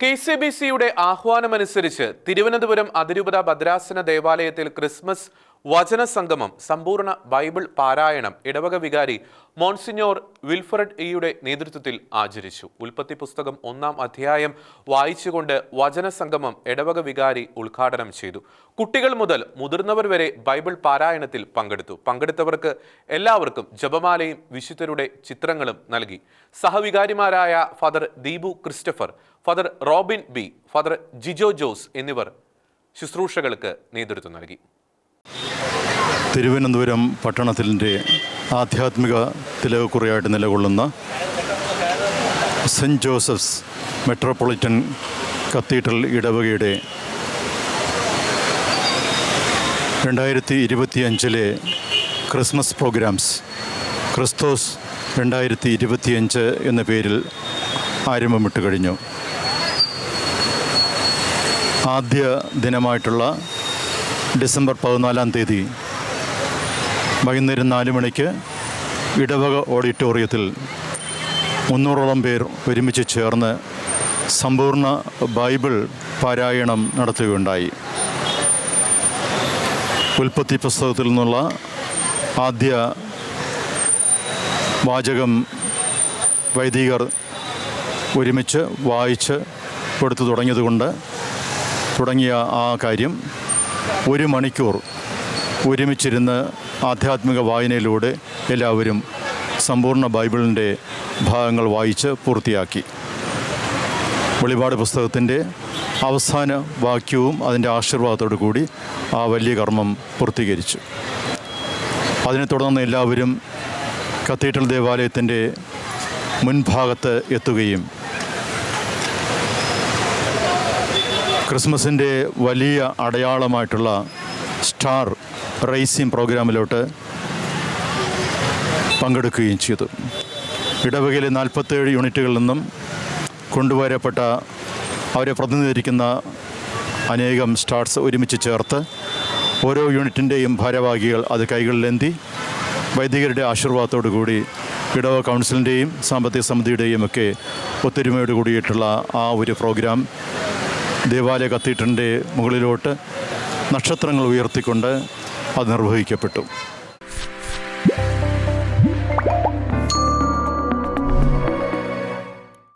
K C B സിയുടെ ആഹ്വാനമനുസരിച്ച് തിരുവനന്തപുരം അതിരൂപത ഭദ്രാസന ദേവാലയത്തിൽ ക്രിസ്മസ് വചന സംഗമം സമ്പൂർണ ബൈബിൾ പാരായണം ഇടവക വികാരി മോൺസിഞ്ഞോർ വിൽഫറഡ് ഇയുടെ നേതൃത്വത്തിൽ ആചരിച്ചു. ഉൽപ്പത്തി പുസ്തകം ഒന്നാം അധ്യായം വായിച്ചുകൊണ്ട് വചന സംഗമം ഇടവക വികാരി ഉദ്ഘാടനം ചെയ്തു. കുട്ടികൾ മുതൽ മുതിർന്നവർ വരെ ബൈബിൾ പാരായണത്തിൽ പങ്കെടുത്തു. പങ്കെടുത്തവർക്ക് എല്ലാവർക്കും ജപമാലയും വിശുദ്ധരുടെ ചിത്രങ്ങളും നൽകി. സഹവികാരിമാരായ father Deepu Christopher father Robin B father Jijo Jose എന്നിവർ ശുശ്രൂഷകൾക്ക് നേതൃത്വം നൽകി. തിരുവനന്തപുരം പട്ടണത്തിന്റെ ആധ്യാത്മിക തിലകക്കുറിയായിട്ട് നിലകൊള്ളുന്ന സെന്റ് ജോസഫ്സ് മെട്രോപൊളിറ്റൻ കത്തീഡ്രൽ ഇടവകയുടെ രണ്ടായിരത്തി ഇരുപത്തിയഞ്ചിലെ ക്രിസ്മസ് പ്രോഗ്രാംസ് ക്രിസ്തോസ് രണ്ടായിരത്തി ഇരുപത്തിയഞ്ച് എന്ന പേരിൽ ആരംഭമിട്ട് കഴിഞ്ഞു. ആദ്യ ദിനമായിട്ടുള്ള ഡിസംബർ പതിനാലാം തീയതി വൈകുന്നേരം നാല് മണിക്ക് ഇടവക ഓഡിറ്റോറിയത്തിൽ മുന്നൂറോളം പേർ ഒരുമിച്ച് ചേർന്ന് സമ്പൂർണ ബൈബിൾ പാരായണം നടത്തുകയുണ്ടായി. ഉൽപ്പത്തി പുസ്തകത്തിൽ നിന്നുള്ള ആദ്യ വാചകം വൈദികർ ഒരുമിച്ച് വായിച്ച് കൊടുത്തു തുടങ്ങിയതുകൊണ്ട് തുടങ്ങിയ ആ കാര്യം ഒരു മണിക്കൂർ ഒരുമിച്ചിരുന്ന് ആധ്യാത്മിക വായനയിലൂടെ എല്ലാവരും സമ്പൂർണ ബൈബിളിന്റെ ഭാഗങ്ങൾ വായിച്ച് പൂർത്തിയാക്കി. വെളിപാട് പുസ്തകത്തിന്റെ അവസാന വാക്യവും അതിന്റെ ആശീർവാദത്തോടു കൂടി ആ വലിയ കർമ്മം പൂർത്തീകരിച്ചു. അതിനെ തുടർന്ന് എല്ലാവരും കത്തീഡ്രൽ ദേവാലയത്തിന്റെ മുൻഭാഗത്ത് എത്തുകയും ക്രിസ്മസിന്റെ വലിയ അടയാളമായിട്ടുള്ള സ്റ്റാർ റേസിംഗ് പ്രോഗ്രാമിലോട്ട് പങ്കെടുക്കുകയും ചെയ്തു. ഇടവകയിലെ നാൽപ്പത്തേഴ് യൂണിറ്റുകളിൽ നിന്നും കൊണ്ടുവരപ്പെട്ട അവരെ പ്രതിനിധീകരിക്കുന്ന അനേകം സ്റ്റാർസ് ഒരുമിച്ച് ചേർത്ത് ഓരോ യൂണിറ്റിന്റെയും ഭാരവാഹികൾ അത് കൈകളിലെന്തി വൈദികരുടെ ആശീർവാദത്തോടു കൂടി ഇടവ കൗൺസിലിന്റെയും സാമ്പത്തിക സമിതിയുടെയും ഒക്കെ ഒത്തൊരുമയോട് കൂടിയിട്ടുള്ള ആ ഒരു പ്രോഗ്രാം ദേവാലയ കത്തീഡ്രലിന്റെ മുകളിലോട്ട് നക്ഷത്രങ്ങൾ ഉയർത്തിക്കൊണ്ട് അത് നിർവഹിക്കപ്പെട്ടു.